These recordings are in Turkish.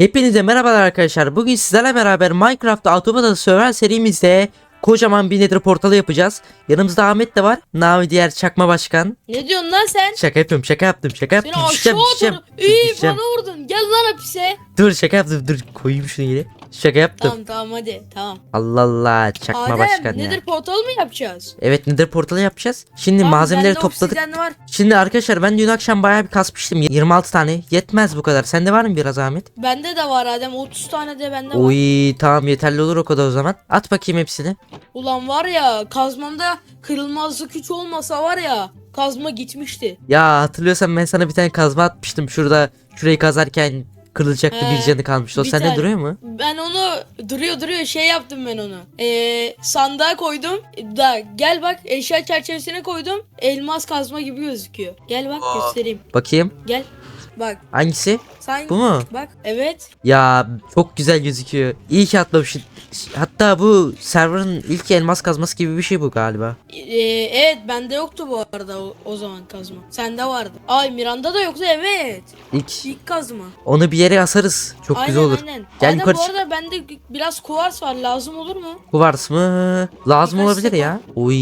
Hepinize merhabalar arkadaşlar. Bugün sizlerle beraber Minecraft'ta Automata Server serimizde kocaman bir nether portalı yapacağız. Yanımızda Ahmet de var. Navi diğer çakma başkan. Ne diyorsun lan sen? Şaka yapıyorum şaka yaptım şaka Seni yaptım. aşağı Düşeceğim düşeceğim. İyi bana vurdun. Gel lan hapise. Dur şaka yaptım dur koyayım şunu yere. Şaka yaptım. Tamam tamam hadi tamam. Allah Allah çakma Adem başkan nedir ya. portal mı yapacağız? Evet nether portalı yapacağız. Şimdi Tamam, malzemeleri topladık. var. Şimdi arkadaşlar ben dün akşam bayağı bir kasmıştım. 26 tane. Yetmez bu kadar. Sende var mı biraz Ahmet? Bende de var Adem 30 tane de bende var. Oy tamam yeterli olur o kadar o zaman. At bakayım hepsini. Ulan var ya kazmamda kırılmazlık güç olmasa var ya kazma gitmişti. Ya hatırlıyorsan ben sana bir tane kazma atmıştım. Şurada şurayı kazarken kırılacaktı bir He, canı kalmıştı. O bir sende tane. duruyor mu? Ben onu duruyor duruyor şey yaptım ben onu. Ee, sandığa koydum. Da gel bak eşya çerçevesine koydum. Elmas kazma gibi gözüküyor. Gel bak göstereyim. Bakayım. Gel. Bak Hangisi? sen Bu mu? bak evet. Ya çok güzel gözüküyor. İyi ki atlamışsın. Hatta bu serverın ilk elmas kazması gibi bir şey bu galiba. Ee, evet bende yoktu bu arada o, o zaman kazma. Sende vardı. Ay Miranda da yoktu evet. İlk İlk kazma. onu bir yere asarız. Çok aynen, güzel olur. Aynen. Gel Adem, yukarı bu arada bende biraz kuvars var lazım olur mu? Kuvars mı? Lazım Birkaç olabilir ya. Oy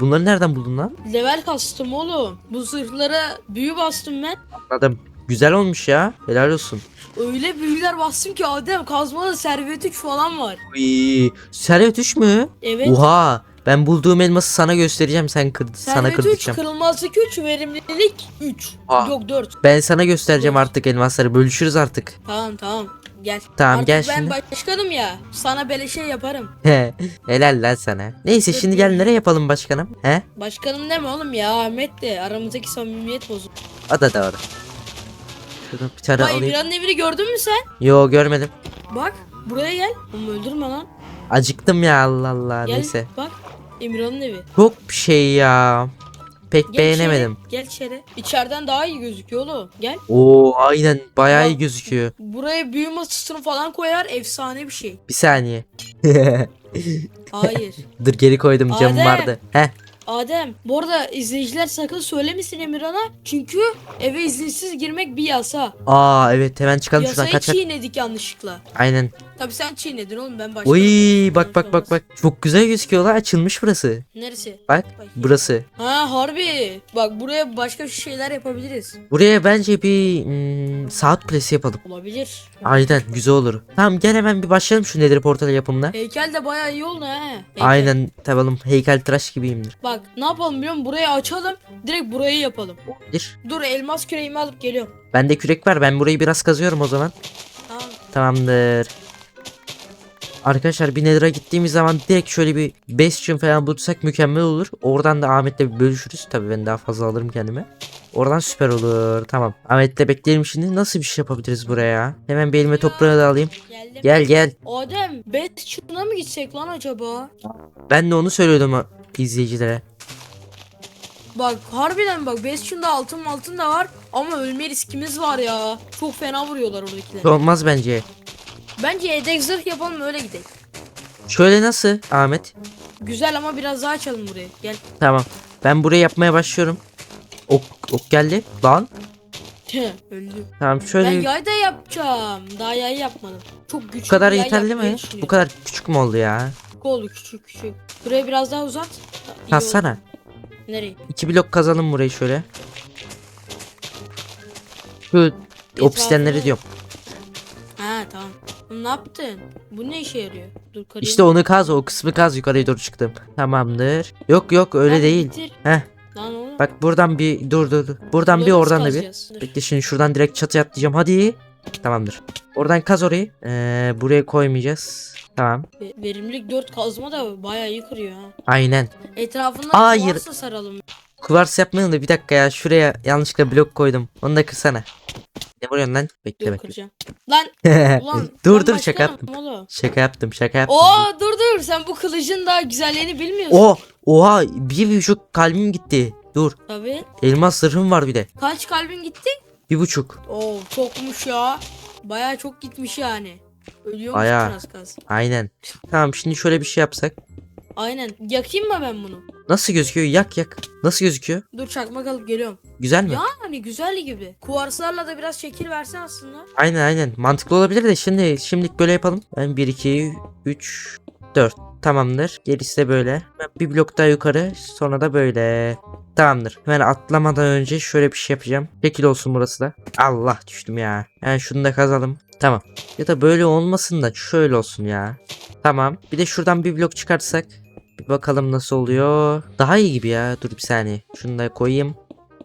bunları nereden buldun lan? Level kastım oğlum. Bu zırhlara büyü bastım ben. Anladım. Güzel olmuş ya. Helal olsun. Öyle büyüler bastım ki Adem kazmada servet 3 falan var. Oy. Servet 3 mü? Evet. Oha. Ben bulduğum elması sana göstereceğim. Sen kır, sana Servet 3, kırdıracağım. kırılmazlık 3, verimlilik 3. Aa. Yok 4. Ben sana göstereceğim artık elmasları. Bölüşürüz artık. Tamam tamam. Gel. Tamam, Artık gel ben şimdi. başkanım ya. Sana böyle şey yaparım. He. Helal lan sana. Neyse şimdi gel nereye yapalım başkanım? He? Başkanım deme oğlum ya Ahmet de aramızdaki samimiyet bozuldu. O da doğru. Şuradan bir tane Vay alayım. Emirhan'ın evini gördün mü sen? Yo görmedim. Bak buraya gel. Oğlum öldürme lan. Acıktım ya Allah Allah. Gel Neyse. bak. Emirhan'ın evi. Çok bir şey ya. Pek Gel beğenemedim. içeri. Gel içeri. İçeriden daha iyi gözüküyor oğlum. Gel. Oo aynen bayağı iyi Bak. gözüküyor. Buraya büyü masasını falan koyar efsane bir şey. Bir saniye. Hayır. Dur geri koydum camım Adem. vardı. Heh. Adem bu arada izleyiciler sakın söylemesin Emirhan'a. Çünkü eve izinsiz girmek bir yasa. Aa evet hemen çıkalım şuradan Yasayı kaç kaç. çiğnedik yanlışlıkla. Aynen. Tabi sen çiğnedin oğlum ben başka. Oy bak bak bak bak. Çok güzel gözüküyor la açılmış burası. Neresi? Bak Bakayım. burası. Ha harbi. Bak buraya başka şeyler yapabiliriz. Buraya bence bir hmm, saat kulesi yapalım. Olabilir. Aynen güzel olur. Tamam gel hemen bir başlayalım şu nedir portal yapımına. Heykel de bayağı iyi oldu ha. Heykel. Aynen tamam heykel tıraş gibiyimdir. Bak ne yapalım biliyor musun? Burayı açalım. Direkt burayı yapalım. Olabilir. Dur elmas küreğimi alıp geliyorum. Bende kürek var ben burayı biraz kazıyorum o zaman. Tamam. Tamamdır. Arkadaşlar bir Nether'a gittiğimiz zaman direkt şöyle bir bastion falan bulursak mükemmel olur. Oradan da Ahmet'le bir bölüşürüz. Tabii ben daha fazla alırım kendime. Oradan süper olur. Tamam. Ahmet'le bekleyelim şimdi. Nasıl bir şey yapabiliriz buraya? Hemen bir elime toprağı da alayım. Geldim. Gel gel. Adem bet şuna mı gitsek lan acaba? Ben de onu söylüyordum izleyicilere. Bak harbiden bak Bastion'da altın altın da var ama ölme riskimiz var ya. Çok fena vuruyorlar oradakiler. Olmaz bence. Bence yedek zırh yapalım öyle gidelim. Şöyle nasıl Ahmet? Güzel ama biraz daha açalım burayı. Gel. Tamam. Ben burayı yapmaya başlıyorum. Ok, ok geldi. Lan. Öldü. Tamam şöyle Ben bu yay da yapacağım. Daha yay yapmadım. Çok güçlü kadar bir yay yeterli mi? Bu kadar küçük mü oldu ya? Küçük oldu küçük küçük. Burayı biraz daha uzat. İyi Kassana. oldu. Nereye? İki blok kazalım burayı şöyle. Şu Etrafını- diyorum. Ha tamam. Ne yaptın? Bu ne işe yarıyor? Dur kırayım. İşte onu kaz o kısmı kaz yukarıya doğru çıktım. Tamamdır. Yok yok öyle Lan değil. bitir. Heh Lan oğlum. bak buradan bir dur dur dur. Buradan bir Bunları oradan da bir. kazacağız? Dur. Bekle şimdi şuradan direkt çatıya atlayacağım hadi. Tamamdır. Oradan kaz orayı. Ee, buraya koymayacağız. Tamam. Ve- Verimlilik 4 kazma da bayağı iyi kırıyor ha. Aynen. Etrafından Hayır. kuvarsa saralım. Kuvars yapmayalım da bir dakika ya şuraya yanlışlıkla blok koydum. Onu da kırsana. Ne vuruyorsun lan? Bekle Dur bekle. kıracağım. Lan ulan. dur ben dur şaka başkanım yaptım. oğlum. Şaka yaptım şaka yaptım. Oo dur dur sen bu kılıcın daha güzelliğini bilmiyorsun. Oh oha bir buçuk kalbim gitti. Dur Tabii. elmas zırhım var bir de. Kaç kalbin gitti? Bir buçuk. Oo çokmuş ya. Bayağı çok gitmiş yani. Ölüyor Bayağı. musun az kalsın? Aynen. Tamam şimdi şöyle bir şey yapsak. Aynen. Yakayım mı ben bunu? Nasıl gözüküyor? Yak yak. Nasıl gözüküyor? Dur çakmak alıp geliyorum. Güzel mi? Yani güzel gibi. Kuvarslarla da biraz şekil versen aslında. Aynen aynen. Mantıklı olabilir de şimdi şimdilik böyle yapalım. Ben 1 2 3 4 tamamdır. Gerisi de böyle. Ben bir blok daha yukarı sonra da böyle. Tamamdır. Hemen atlamadan önce şöyle bir şey yapacağım. Şekil olsun burası da. Allah düştüm ya. Yani şunu da kazalım. Tamam. Ya da böyle olmasın da şöyle olsun ya. Tamam. Bir de şuradan bir blok çıkartsak. Bir bakalım nasıl oluyor. Daha iyi gibi ya. Dur bir saniye. Şunu da koyayım.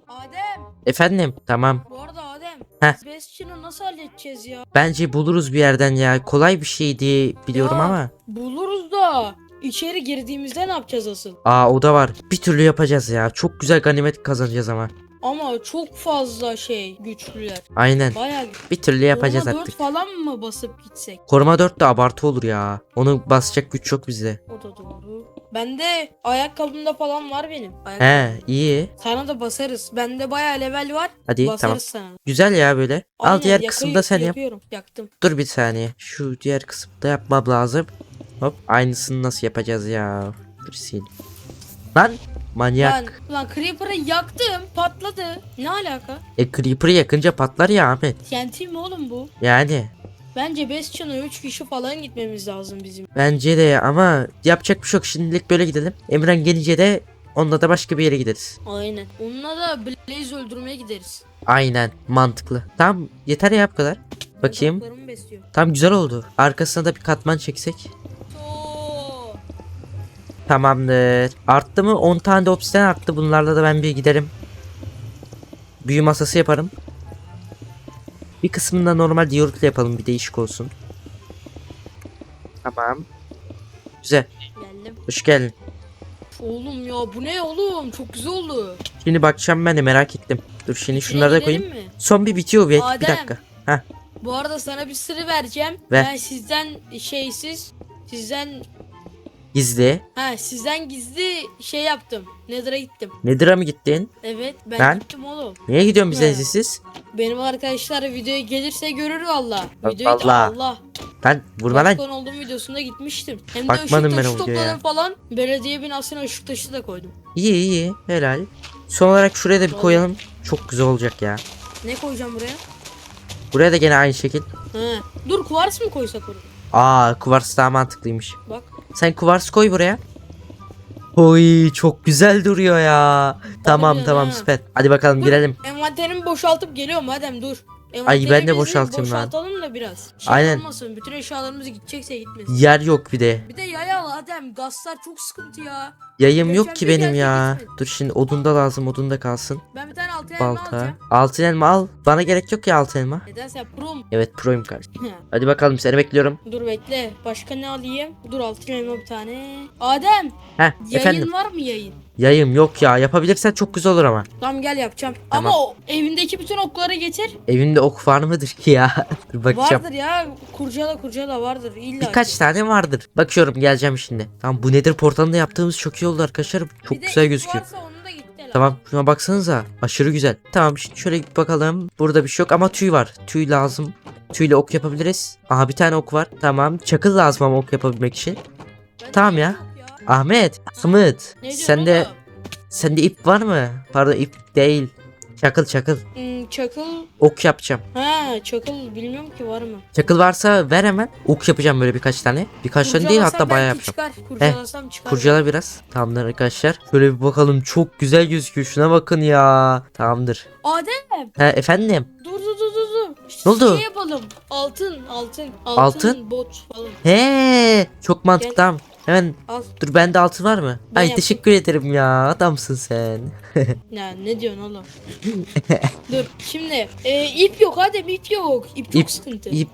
Adem. Efendim. Tamam. Bu arada Adem. Heh. Biz Besçin'i nasıl halledeceğiz ya? Bence buluruz bir yerden ya. Kolay bir şey diye biliyorum Ya. ama. Buluruz da. İçeri girdiğimizde ne yapacağız asıl? Aa o da var. Bir türlü yapacağız ya. Çok güzel ganimet kazanacağız ama. Ama çok fazla şey güçlüler. Aynen. Bayağı Bir türlü yapacağız Koruma artık. dört falan mı basıp gitsek? Koruma 4 de abartı olur ya. Onu basacak güç yok bizde. O da doğru. Bende ayakkabımda falan var benim. Ayakkabı. He iyi. Sana da basarız. Bende bayağı level var. Hadi basarız tamam. sana. Güzel ya böyle. Al Aynen, diğer yakayım- kısımda sen yap. Yapıyorum. Yaktım. Dur bir saniye. Şu diğer kısımda yapmam lazım. Hop aynısını nasıl yapacağız ya? Dur sil. Lan manyak. Lan, lan Creeper'ı yaktım. Patladı. Ne alaka? E Creeper'ı yakınca patlar ya Ahmet. TNT mi oğlum bu? Yani. Bence Bastion'a 3 kişi falan gitmemiz lazım bizim. Bence de ama yapacak bir şey yok. Şimdilik böyle gidelim. Emren gelince de onunla da başka bir yere gideriz. Aynen. Onunla da Blaze öldürmeye gideriz. Aynen mantıklı. Tamam yeter ya bu kadar. Bakayım. Tam güzel oldu. Arkasına da bir katman çeksek. Tamamdır. Arttı mı? 10 tane de obsidian arttı. Bunlarla da ben bir giderim. Büyü masası yaparım. Bir kısmında normal diyordla yapalım. Bir değişik olsun. Tamam. Güzel. Geldim. Hoş geldin. Oğlum ya bu ne oğlum? Çok güzel oldu. Şimdi bakacağım ben de merak ettim. Dur şimdi şunları da koyayım. mi? Son bir bitiyor bir, bir dakika. Heh. Bu arada sana bir sırrı vereceğim. Ver. Ben sizden şeysiz, sizden Gizli. ha sizden gizli şey yaptım. Nether'a gittim. Nedir'a mı gittin? Evet ben, Ben? gittim oğlum. Niye gidiyorsun bize izinsiz? Benim arkadaşlar videoya gelirse görür valla. Bak Videoyu da. Allah. Ben vurma lan. Başkan olduğum videosunda gitmiştim. Hem de Bakmadım ışık ben taşı o videoya. topladım falan. Belediye binasına ışık taşı da koydum. İyi iyi helal. Son olarak şuraya da bir koyalım. Çok güzel olacak ya. Ne koyacağım buraya? Buraya da gene aynı şekil. He. Dur kuvars mı koysak oraya? Aa kuvars daha mantıklıymış. Bak. Sen kuvars koy buraya. Oy çok güzel duruyor ya. Tamam tamam ha. süper. Hadi bakalım girelim. Envanterimi boşaltıp geliyorum madem dur. Ay, ben de boşaltayım lan. Boşaltalım da biraz. Şey Aynen. olmasın. Bütün eşyalarımız gidecekse gitmesin. Yer yok bir de. Bir de yaya al Adem. Gazlar çok sıkıntı ya. Yayım Geçen yok ki benim ya. gitmedi. Dur şimdi odunda lazım odunda kalsın. Ben bir tane altı elma alacağım. Altın elma al. Bana gerek yok ya altın elma. Nedense prom. Evet proyum kardeşim. Hadi bakalım seni bekliyorum. dur bekle. Başka ne alayım? Dur altı elma bir tane. Adem. Heh Yayın efendim. var mı yayın? Yayım yok ya. Yapabilirsen çok güzel olur ama. Tamam gel yapacağım. Tamam. Ama o evindeki bütün okları getir. Evimde ok var mıdır ki ya? Dur bakacağım. Vardır ya. Kurcala kurcala vardır. İlla. Birkaç ki. tane vardır. Bakıyorum geleceğim şimdi. Tamam bu nedir portalında yaptığımız çok iyi oldu arkadaşlar. Çok Bir de güzel gözüküyor. Varsa onu da lan. Tamam şuna baksanıza. Aşırı güzel. Tamam şimdi şöyle bakalım. Burada bir şey yok ama tüy var. Tüy lazım. Tüyle ok yapabiliriz. Aha bir tane ok var. Tamam. Çakıl lazım ama ok yapabilmek için. Bende Tamam ya. Ahmet. Ahmet. Ne diyorsun Sende oğlum? sende ip var mı? Pardon ip değil. Çakıl çakıl. Hmm, çakıl. Ok yapacağım. Ha çakıl bilmiyorum ki var mı? Çakıl varsa ver hemen. Ok yapacağım böyle birkaç tane. Birkaç tane değil Kurcalasam hatta bayağı belki yapacağım. Çıkar. Kurcalasam çıkar. Kurcala biraz. Tamamdır arkadaşlar. Şöyle bir bakalım. Çok güzel gözüküyor. Şuna bakın ya. Tamamdır. Adem Ha efendim. dur dur dur dur dur. Ne oldu? Şey yapalım. Altın altın. Altın, Altın? bot falan. He, çok mantıklı. Gel. Tamam. Hemen Al. dur bende altın var mı? Ben Ay yaptım. teşekkür ederim ya. Adamsın sen. Ya ne diyorsun oğlum? dur şimdi e, ip yok Adem ip yok. İp çok İp- sıkıntı. İp.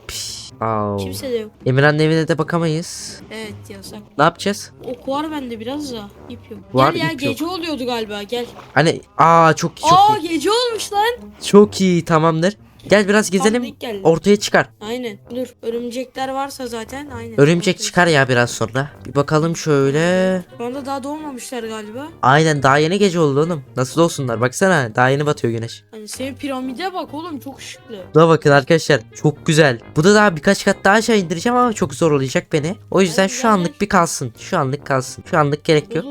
Au. Kimse de yok. Emirhan'ın evine de bakamayız. Evet yasak. Ne yapacağız? Ok var bende biraz da. İp yok. Var, gel ya ip yok. gece oluyordu galiba gel. Hani aa çok çok Aa iyi. gece olmuş lan. Çok iyi tamamdır. Gel biraz gezelim. Tam denk geldi. Ortaya çıkar. Aynen. Dur örümcekler varsa zaten aynen. Örümcek çıkar ya biraz sonra. Bir bakalım şöyle. Şu anda daha doğmamışlar galiba. Aynen daha yeni gece oldu oğlum. Nasıl olsunlar baksana daha yeni batıyor güneş. Hani senin piramide bak oğlum çok ışıklı. Buna bakın arkadaşlar çok güzel. Bu da daha birkaç kat daha aşağı indireceğim ama çok zor olacak beni. O yüzden Hadi şu gel, anlık bir kalsın. Şu anlık kalsın. Şu anlık gerek yok.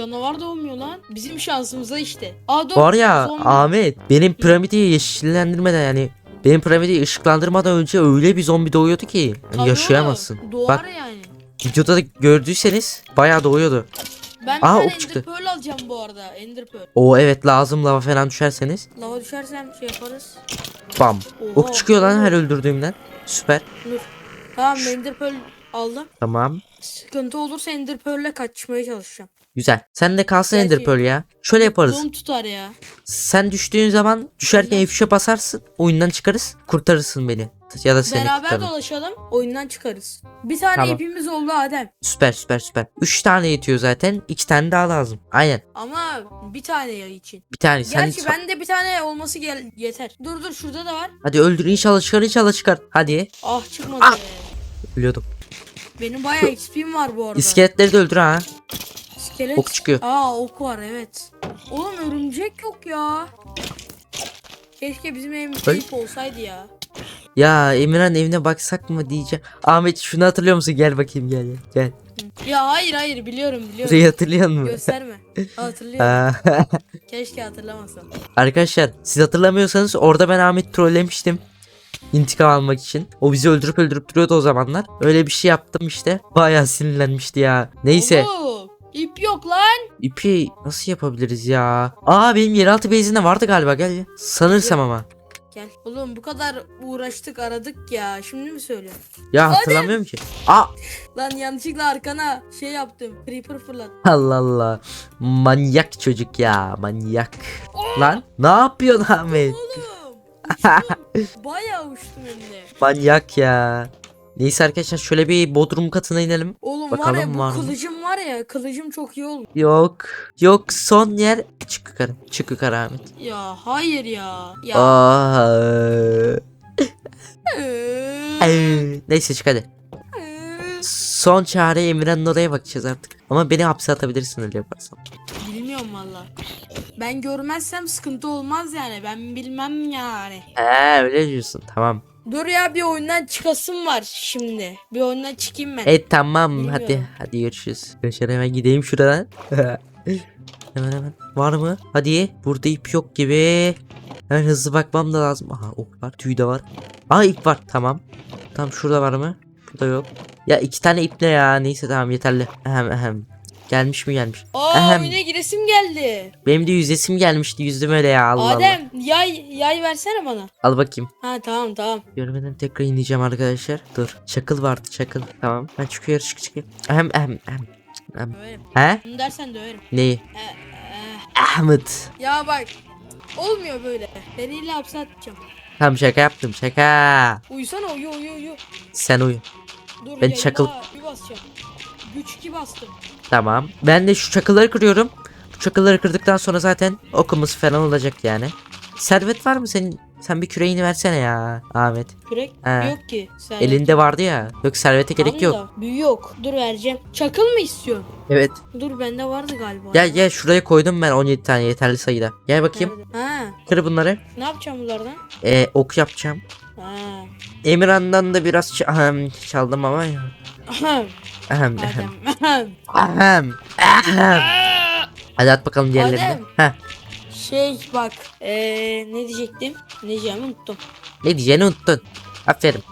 Canavar da olmuyor lan. Bizim şansımıza işte. Aa. Var ya zombi. Ahmet benim piramidi yeşillendirmeden yani benim piramidi ışıklandırmadan önce öyle bir zombi doğuyordu ki yani Tabii yaşayamazsın. oğlum, Doğar Bak yani. videoda da gördüyseniz bayağı doğuyordu. Ben Aa, ok çıktı. Ender Pearl alacağım bu arada. Ender Pearl. O evet lazım lava falan düşerseniz. Lava düşersem şey yaparız. Bam. Oha, Ok çıkıyor lan her öldürdüğümden. Süper. Dur. Tamam Ender Pearl aldım. Tamam. Sıkıntı olursa Ender Pearl'le kaçmaya çalışacağım. Güzel. Sen de kalsın Gerçi- Ender Pearl ya. Şöyle yaparız. Zoom tutar ya. Sen düştüğün zaman düşerken F3'e basarsın. Oyundan çıkarız. Kurtarırsın beni. Ya da seni Beraber tabii. dolaşalım. Oyundan çıkarız. Bir tane Tamam. ipimiz oldu Adem. Süper süper süper. 3 tane yetiyor zaten. 2 tane daha lazım. Aynen. Ama bir tane ya için. Bir tane. Sen Gerçi bende bir tane olması gel yeter. Dur dur şurada da var. Hadi öldür inşallah çıkar inşallah çıkar. Hadi. Ah çıkmadı. Ah! be. Ölüyordum. Benim bayağı XP'm var bu arada. İskeletleri de öldür ha. İskelet. ok çıkıyor. Aa ok var evet. Oğlum örümcek yok ya. Keşke bizim Öyle- ip olsaydı ya. Ya Emirhan evine baksak mı diyeceğim. Ahmet şunu hatırlıyor musun? Gel bakayım gel gel. Ya hayır hayır biliyorum biliyorum. Burayı hatırlıyor musun? Gösterme. Hatırlıyorum. Keşke hatırlamasam. Arkadaşlar siz hatırlamıyorsanız orada ben Ahmet trollemiştim. İntikam almak için. O bizi öldürüp öldürüp duruyordu o zamanlar. Öyle bir şey yaptım işte. Bayağı sinirlenmişti ya. Neyse. Oğlum, ip yok lan. İpi nasıl yapabiliriz ya? Aa benim yeraltı base'inde vardı galiba gel. Sanırsam ama. Gel. Oğlum bu kadar uğraştık aradık ya. Şimdi mi söylüyorsun? Ya hatırlamıyorum ki. Aa Lan yanlışlıkla arkana şey yaptım. Creeper fırlat. Allah Allah. Manyak çocuk ya manyak. Lan ne yapıyorsun Ahmet? Oğlum. Uçtum. Bayağı uçtum hem de. Manyak ya. Neyse arkadaşlar şöyle bir bodrum katına inelim. Oğlum Bakalım var ya bu var mı? kılıcım var ya kılıcım çok iyi oldu. Yok. Yok son yer. Çık yukarı. Çık yukarı Ahmet. Ya hayır ya. Ya. Aa. Ay. Neyse çık hadi. Eee. Son çare Emirhan'ın oraya bakacağız artık. Ama beni hapse atabilirsin öyle yaparsan. Bilmiyorum valla. Ben görmezsem sıkıntı olmaz yani. Ben bilmem yani. He öyle diyorsun tamam. Dur ya bir oyundan çıkasım var şimdi. Bir oyundan çıkayım ben. E tamam Bilmiyorum. hadi hadi görüşürüz. Arkadaşlar hemen gideyim şuradan. hemen hemen. Var mı? Hadi. Burada ip yok gibi. Hemen hızlı bakmam da lazım. Aha ok var. Tüy de var. Aa ip var. Tamam. Tamam şurada var mı? Burada yok. Ya iki tane ip ne ya? Neyse tamam yeterli. Ahem ahem. Gelmiş mi gelmiş. Aa Ahem. oyuna giresim geldi. Benim de yüzesim gelmişti. Yüzdüm öyle ya Allah Allah. Adem yay yay versene bana. Al bakayım. Ha tamam tamam. Görmeden tekrar ineceğim arkadaşlar. Dur. Çakıl vardı çakıl. Tamam. Ben çıkıyorum çık çık. Ahem ahem ahem. ahem. Döverim. He? Bunu dersen döverim. Neyi? Ee, ee. Ahmet. Ya bak. Olmuyor böyle. Beni illa hapse atacağım. Tamam şaka yaptım şaka. Uyusana uyu uyu uyu. Sen uyu. Dur Ben çakıl- Bir basacağım. Güç 2 bastım. Tamam. Ben de şu çakılları kırıyorum. Bu çakılları kırdıktan sonra zaten okumuz falan olacak yani. Servet var mı senin? Sen bir küreğini versene ya Ahmet. Kürek He. yok ki. Sen Elinde vardı ya. Yok servete gerek yok. Büyü yok. Dur vereceğim. Çakıl mı istiyorsun? Evet. Dur bende vardı galiba. Gel gel şuraya koydum ben 17 tane yeterli sayıda. Gel bakayım. Nerede? Ha. Kır bunları. Ne yapacağım bunlardan? Ee, ok yapacağım. Ha. Emirhan'dan da biraz ç- ahem, çaldım ama. Ahem. Ahem, ahem. Adem. Ahem. Ahem. Hadi at bakalım. Adem. Heh. şey bak. Eee ne diyecektim? Ne diyeceğimi unuttum. Ne diyeceğini unuttun. Aferin.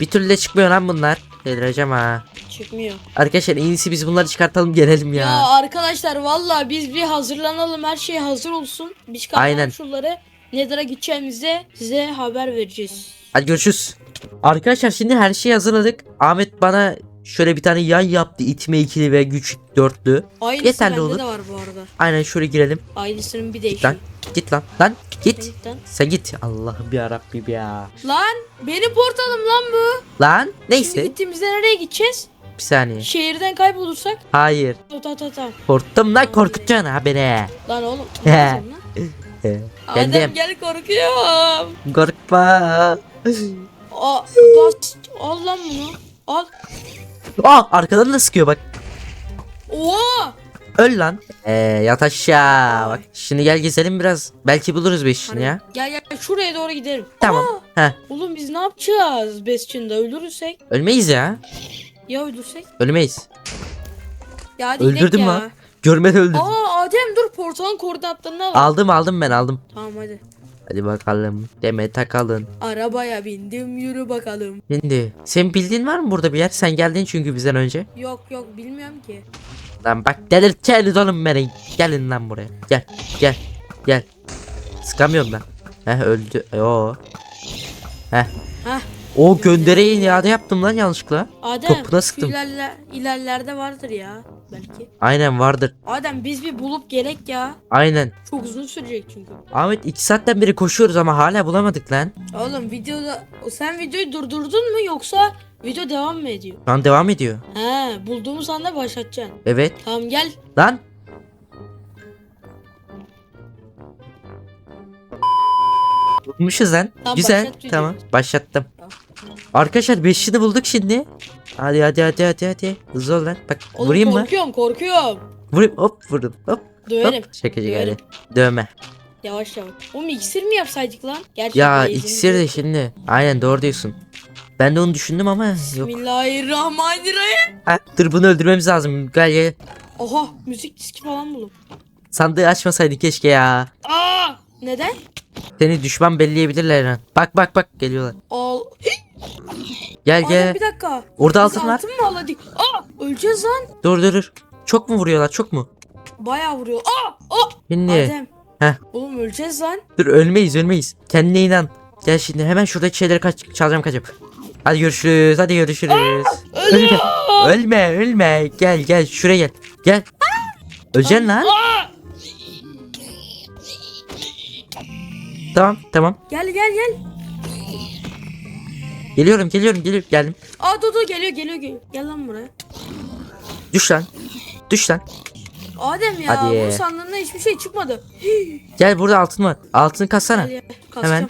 Bir türlü de çıkmıyor lan bunlar. Delireceğim ha. Çıkmıyor. Arkadaşlar en iyisi biz bunları çıkartalım gelelim ya. Ya, arkadaşlar valla biz bir hazırlanalım. Her şey hazır olsun. Biz Aynen. şunları. Nether'a gideceğimizde size haber vereceğiz. Hadi görüşürüz. Arkadaşlar şimdi her şeyi hazırladık. Ahmet bana şöyle bir tane yay yaptı. İtme ikili ve güç dörtlü. Aynısı Yeterli olur. de var bu arada. Aynen şöyle girelim. Aynısının bir Git lan. Git lan. Lan git. Cidden. Sen git. Allah'ım ya Rabbim ya. Lan benim portalım lan bu. Lan Şimdi neyse. gittiğimizde nereye gideceğiz? Bir saniye. Şehirden kaybolursak. Hayır. Ta ta ta. Korktum lan korkutacaksın ha beni. Lan oğlum. He. lan? Adem gel korkuyorum. Korkma. Aa, bas. Al lan bunu. Al. Aa arkadan da sıkıyor bak. Oha. Öl lan. Ee, yat aşağı. Bak şimdi gel gezelim biraz. Belki buluruz beşini ya. Gel gel şuraya doğru gidelim. Tamam. Aa, Heh. oğlum biz ne yapacağız Bastion'da ölürürsek? Ölmeyiz ya. Ya ölürsek? Ölmeyiz. Ya hadi Öldürdüm gidelim ya. lan. Görmeden öldürdüm. Aa Adem dur portalın koordinatlarını al. Aldım aldım ben aldım. Tamam hadi. Hadi bakalım. Deme takalın. Arabaya bindim yürü bakalım. Şimdi sen bildiğin var mı burada bir yer? Sen geldin çünkü bizden önce. Yok yok bilmiyorum ki. Lan bak delirteceğiniz oğlum beni. Gelin lan buraya. Gel gel gel. Sıkamıyorum ben. Heh öldü. Yo. Heh. Heh. O göndereyi iade yaptım lan yanlışlıkla. Adem Topuna sıktım. ilerler, ilerlerde vardır ya belki. Aynen vardır. Adem biz bir bulup gerek ya. Aynen. Çok uzun sürecek çünkü. Ahmet iki saatten beri koşuyoruz ama hala bulamadık lan. Oğlum videoda sen videoyu durdurdun mu yoksa video devam mı ediyor? Şu an devam ediyor. He bulduğumuz anda başlatacaksın. Evet. Tamam gel. Lan. Bulmuşuz lan. Tamam, Güzel. başlat videoyu. Tamam. Başlattım. Tamam. Arkadaşlar 5'ini bulduk şimdi. Hadi hadi hadi hadi hadi. Hızlı ol lan. Bak Oğlum vurayım mı? korkuyorum korkuyorum. Vurayım. Hop vurdum. Hop. Döverim. Hop. Şakacı Döverim. geldi. Dövme. Yavaş yavaş. Oğlum iksir mi yapsaydık lan? Gerçi Ya iksir de şimdi. Aynen doğru diyorsun. Ben de onu düşündüm ama yok. Bismillahirrahmanirrahim. Ha, dur bunu öldürmemiz lazım. Gel gel. Oha müzik diski falan buldum. Sandığı açmasaydın keşke ya. Aa neden? Seni düşman belleyebilirler lan. Bak bak bak geliyorlar. Al. Gel gel. bir dakika. Orada Biz altın var. altın mı aladık? Aa öleceğiz lan. Dur dur dur. Çok mu vuruyorlar çok mu? Bayağı vuruyor. Aa aa. Şimdi. Adem. Heh. Oğlum öleceğiz lan. Dur ölmeyiz ölmeyiz. Kendine inan. Gel şimdi hemen şuradaki şeyleri kaç çalacağım kaçıp. Hadi görüşürüz. Hadi görüşürüz. Ölme. Ölme ölme. Gel gel şuraya gel. Gel. Öleceksin lan. Aa! Tamam tamam. Gel gel gel. Geliyorum geliyorum geliyorum. Geldim. Aa Dodo geliyor geliyor geliyor. Gel lan buraya. Düş lan. Düş lan. Adem ya Hadi. bu sandığında hiçbir şey çıkmadı. Hii. Gel burada altın var. Altını kassana. Gel. Hemen.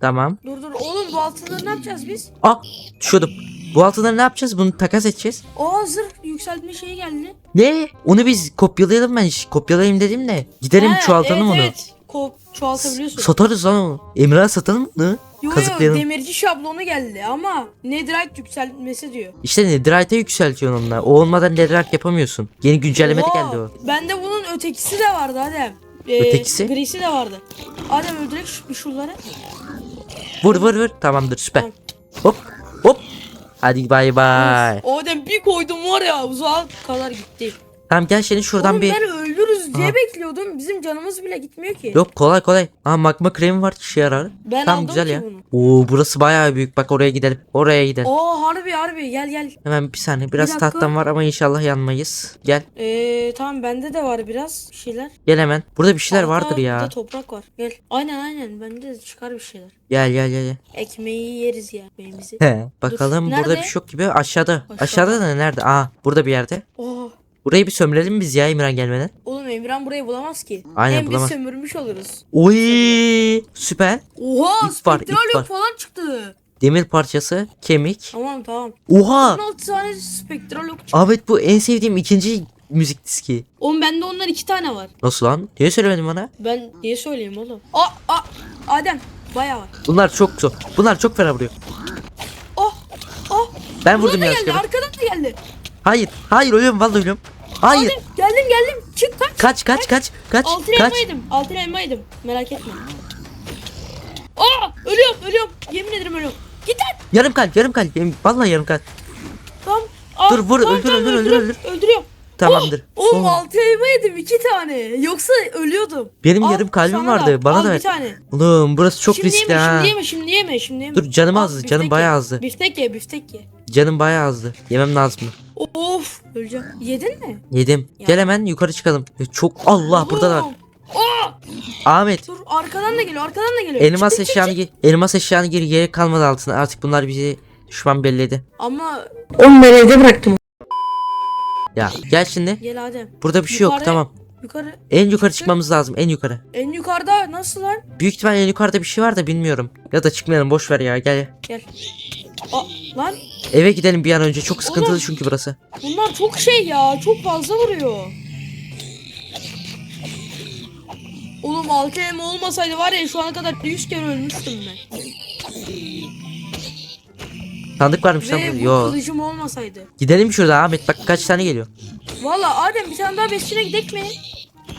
Tamam. Dur dur oğlum bu altınları ne yapacağız biz? Aa düşüyordum. Bu altınları ne yapacağız? Bunu takas edeceğiz. Aa zırh yükseltme şeyi geldi. Ne? Onu biz kopyalayalım ben. hiç Kopyalayayım dedim de. Gidelim He, çoğaltalım evet, onu. Evet. Ko- çoğaltabiliyorsun. Satarız lan onu. Emrah'a satalım mı? Yo yo Kazıklayalım. demirci şablonu geldi ama netherite yükseltmesi diyor. İşte Netherite'e yükseltiyorsun onunla. O olmadan Netherite yapamıyorsun. Yeni güncelleme de geldi o. Bende bunun ötekisi de vardı Adem. Ee, Ötekisi? Grisi de vardı. Adem öldürek şu, şunları. Vur vur vur. Tamamdır süper. Tamam. Hop hop. Hadi bay bay. Adem bir koydum var ya uzağa kadar gitti. Tamam gel seni şuradan Oğlum bir... ben öldürürüz diye Aha. bekliyordum. Bizim canımız bile gitmiyor ki. Yok kolay kolay. Aa magma kremi var işe yarar. Ben tamam aldım güzel ki ya. bunu. Oo burası bayağı büyük. Bak oraya gidelim. Oraya gidelim. Oo harbi harbi gel gel. Hemen bir saniye. Biraz dakika. tahtam var ama inşallah yanmayız. Gel. Ee, tamam bende de var biraz bir şeyler. Gel hemen. Burada bir şeyler Aa, vardır ya. de toprak var. Gel. Aynen aynen bende de çıkar bir şeyler. Gel gel gel. gel. Ekmeği yeriz ya ekmeğimizi. He. Bakalım burada Nerede? bir şey yok gibi. Aşağıda. Aşağıda. Aşağıda da nerede? Aa burada bir yerde. Oo. Burayı bir sömürelim biz ya İmran gelmeden. Oğlum Emirhan burayı bulamaz ki. Aynen, Hem bulamaz. biz sömürmüş oluruz. Oy süper. Oha İp var, ip spektral yok var. falan çıktı. Demir parçası, kemik. Tamam tamam. Oha! 16 tane spektral yok çıktı. Ahmet bu en sevdiğim ikinci müzik diski. Oğlum bende ondan iki tane var. Nasıl lan? Niye söylemedin bana? Ben niye söyleyeyim oğlum? Aa, aa Adem bayağı var. Bunlar çok zor. Bunlar çok fena vuruyor. Oh oh. Ben Buradan vurdum da geldi yanlışlıkla. arkadan da geldi. Hayır. Hayır ölüyorum vallahi ölüyorum. Hayır. Adem geldim geldim. Çık kaç. Kaç kaç kaç kaç Altın kaç. elma yedim. Altın elma yedim. Merak etme. Aa ölüyorum ölüyorum. Yemin ederim ölüyorum. Git lan. Yarım kalp yarım kalp. Benim vallahi yarım kalp. Tamam. Aa, Dur, vur, öldür, öldür, öldür, öldürüyorum, Öldürüyorum. Tamamdır. Oh, oğlum Oh. altın elma yedim iki tane. Yoksa ölüyordum. Benim Al, yarım kalbim vardı. Bana Al da bir ver. tane. Oğlum burası çok şimdi riskli yeme, ha. Şimdi yeme şimdi yeme şimdi yeme. Dur canım Al, azdı. Canım ye. bayağı azdı. Biftek ye biftek ye. Canım bayağı azdı. Yemem lazım. Of öleceğim. Yedin mi? Yedim. Ya. Gel hemen yukarı çıkalım. Çok Allah burada da var. Oğlum. Aa, Ahmet dur arkadan da geliyor arkadan da geliyor. elmas Çık, eşyanı çık. gir. Elmas eşyanı gir. Yere kalmadı altına. Artık bunlar bizi düşman belledi. Ama Onu ben evde bıraktım. Ya gel şimdi. gel Adem. Burada bir şey yok Yukarı- tamam. Yukarı. En yukarı çıkmamız lazım. En yukarı. En yukarıda nasıl lan? Büyük ihtimal en yukarıda bir şey var da bilmiyorum. Ya da çıkmayalım boş ver ya gel. Gel. Aa, lan Eve gidelim bir an önce. Çok sıkıntılı Oğlum. çünkü burası. bunlar çok şey ya. Çok fazla vuruyor. Oğlum elma olmasaydı var ya şu ana kadar 100 kere ölmüştüm ben. Sandık varmış lan Ve bu Yo. kılıcım olmasaydı. Gidelim şurada Ahmet bak kaç tane geliyor. Valla Adem bir tane daha besçine gidek mi?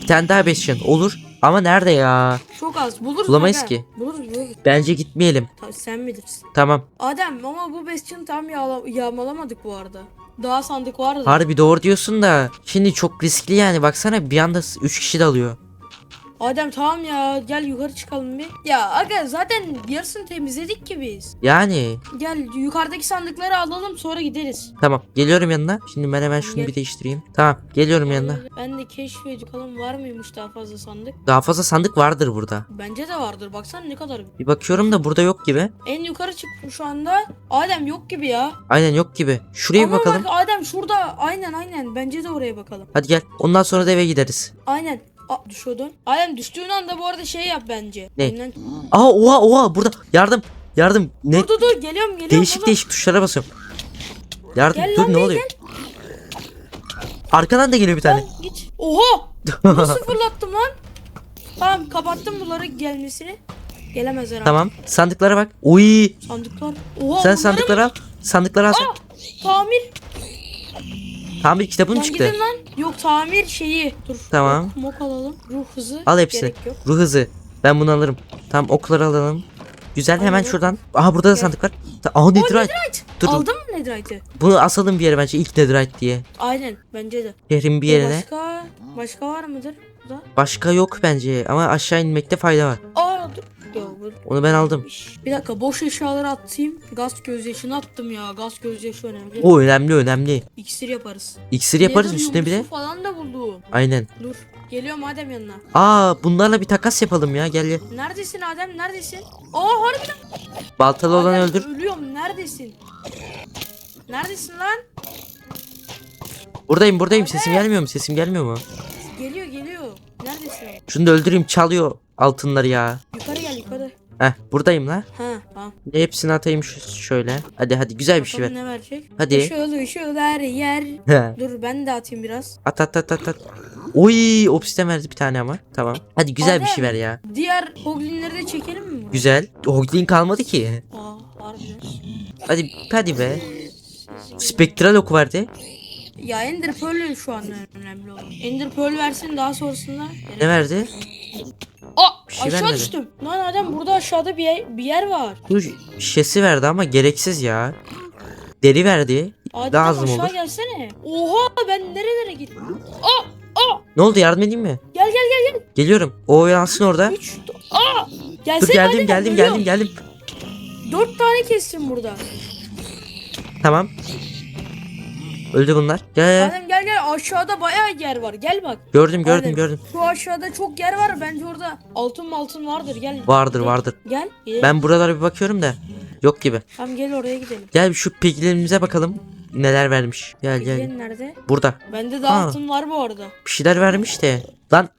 Bir tane daha beşin olur. Ama nerede ya? Çok az. Buluruz Bulamayız ki. Buluruz buluruz. Bence gitmeyelim. Ta- sen bilirsin. Tamam. Adem ama bu besçini tam yağla- yağmalamadık bu arada. Daha sandık vardı. Harbi doğru diyorsun da. Şimdi çok riskli yani. Baksana bir anda 3 kişi dalıyor. Adem tamam ya gel yukarı çıkalım bir. Ya aga zaten yarısını temizledik ki biz. Yani. Gel yukarıdaki sandıkları alalım sonra gideriz. Tamam. Geliyorum yanına. Şimdi ben hemen şunu Gel. bir değiştireyim. Tamam. Geliyorum yanına. Ben de keşfedip bakalım var mıymış daha fazla sandık. Daha fazla sandık vardır burada. Bence de vardır baksana ne kadar. Bir bakıyorum da burada yok gibi. En yukarı çıktım şu anda. Adem yok gibi ya. Aynen yok gibi. Şuraya bir Ama bakalım. bak Adem şurada aynen aynen bence de oraya bakalım. Hadi gel. Ondan sonra da eve gideriz. Aynen. Aa, düşüyordun. Adem düştüğün anda bu arada şey yap bence. Ne? Elinden- Aa oha oha burada. Yardım. Yardım. Ne? Dur dur dur geliyorum geliyorum. Değişik baba. değişik tuşlara basıyorum. Yardım. Gel Dur lan ne oluyor? Arkadan da geliyor bir tane. Lan git. Oha! Nasıl fırlattım lan? Tamam kapattım bunları gelmesini. Gelemez herhalde. tamam. Sandıklara bak. Uy. Sandıklar. Oha Sen bunları sandıkları al. Sandıkları al. Aa! Tamir. Tamir kitabın Lan çıktı. gidin lan. Yok tamir şeyi. Dur. Tamam. Ok, mok alalım. Ruh hızı. Al hepsi. Gerek yok. Ruh hızı. Ben bunu alırım. Tamam okları alalım. Güzel hemen Alalım. şuradan. Aha burada da Gel. sandık var. Ta- Aha netherite. Netherite. Dur dur. Aldın mı Netherite'ı? Bunu asalım bir yere bence ilk netherite diye. Aynen bence de. Şehrin bir yerine. Başka başka var mıdır? Burada. Başka yok bence ama aşağı inmekte fayda var. Aa Ya, bu- Onu ben aldım. Bir dakika boş eşyaları atayım. Gaz gözyaşını attım ya. Gaz gözyaşı önemli. O önemli önemli. İksir yaparız. İksir yaparız Nether üstüne bir de. yumrusu falan da buldum. Aynen. Dur. Geliyorum Adem yanına. Aa bunlarla bir takas yapalım ya gel gel. Neredesin Adem? Neredesin? Aa harbiden. Baltalı olan Adem, öldür. Ölüyorum. Neredesin? Neredesin lan? Buradayım buradayım sesim gelmiyor mu? Sesim gelmiyor mu? Geliyor. Neredesin? Şunu da öldüreyim çalıyor altınları ya. Yukarı gel yukarı. Heh buradayım la. Ha tamam. Hepsini atayım şu şöyle. Hadi hadi güzel bir şey Bakalım ver. ne verecek? Hadi. Işıl her yer. Dur ben de atayım biraz. at at at at at. Oy obsidian verdi bir tane ama. Tamam. Hadi güzel bir şey ver ya. Diğer hoglinleri de çekelim mi? Güzel. Hoglin kalmadı ki. Aa harbiden. Hadi hadi be. Spektral oku verdi. Ya Ender Pearl şu an önemli olan. Ender Pearl versin daha sonrasında. Ne verdi? Aa şey aşağı vermedi. düştüm. Lan Adem burada aşağıda bir yer, bir yer var. Bu şişesi verdi ama gereksiz ya. Deri verdi. Adem Daha az mı aşağı olur? gelsene. Oha ben nerelere gittim? Aa aa Ne oldu yardım edeyim mi? gel gel gel gel. Geliyorum. O yansın orada. 3 Aa Dur gelsene geldim Adem, geldim ölüyorum. geldim geldim. 4 tane kestim burada. Tamam. Öldü bunlar. Gel gel. Adem gel gel aşağıda bayağı yer var. Gel bak. Gördüm gördüm Adem, gördüm. Şu aşağıda çok yer var. Bence orada altın altın vardır. Gel. Vardır vardır. Gel. gidelim. Ben buralara bir bakıyorum da. Yok gibi. Tamam gel oraya gidelim. Gel şu piglerimize bakalım. Neler vermiş. Gel gel. Gel nerede? Burada. Bende de Ha. altın var bu arada. Bir şeyler vermiş de. Lan.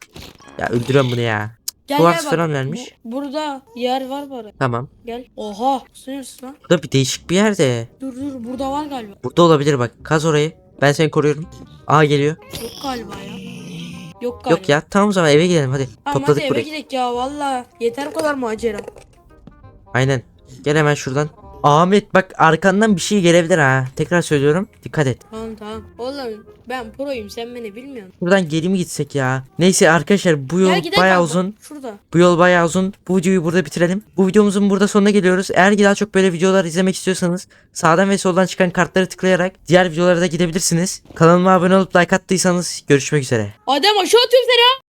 Ya öldürüyorum bunu ya. Gel bak. falan vermiş. Bu- burada yer var bari. Tamam. Gel. Oha. Sınırsın lan. Burada bir değişik bir yerde. Dur dur burada var galiba. Burada olabilir bak. Kaz orayı. Ben seni koruyorum. Aa geliyor. Yok galiba ya. Yok galiba. Yok ya. Tamam o zaman eve gidelim hadi. Tamam Topladık hadi eve burayı. gidelim ya valla. Yeter bu kadar macera. Aynen. Gel hemen şuradan. Ahmet bak arkandan bir şey gelebilir ha. Tekrar söylüyorum. Dikkat et. Tamam tamam. Oğlum ben proyum sen beni bilmiyorsun. Buradan geri mi gitsek ya? Neyse arkadaşlar bu yol Gel gidelim bayağı kanka. uzun. Şurada. Bu yol bayağı uzun. Bu videoyu burada bitirelim. Bu videomuzun burada sonuna geliyoruz. Eğer ki daha çok böyle videolar izlemek istiyorsanız sağdan ve soldan çıkan kartları tıklayarak diğer videolara da gidebilirsiniz. Kanalıma abone olup like attıysanız görüşmek üzere. Adem aşağı atıyorum seni.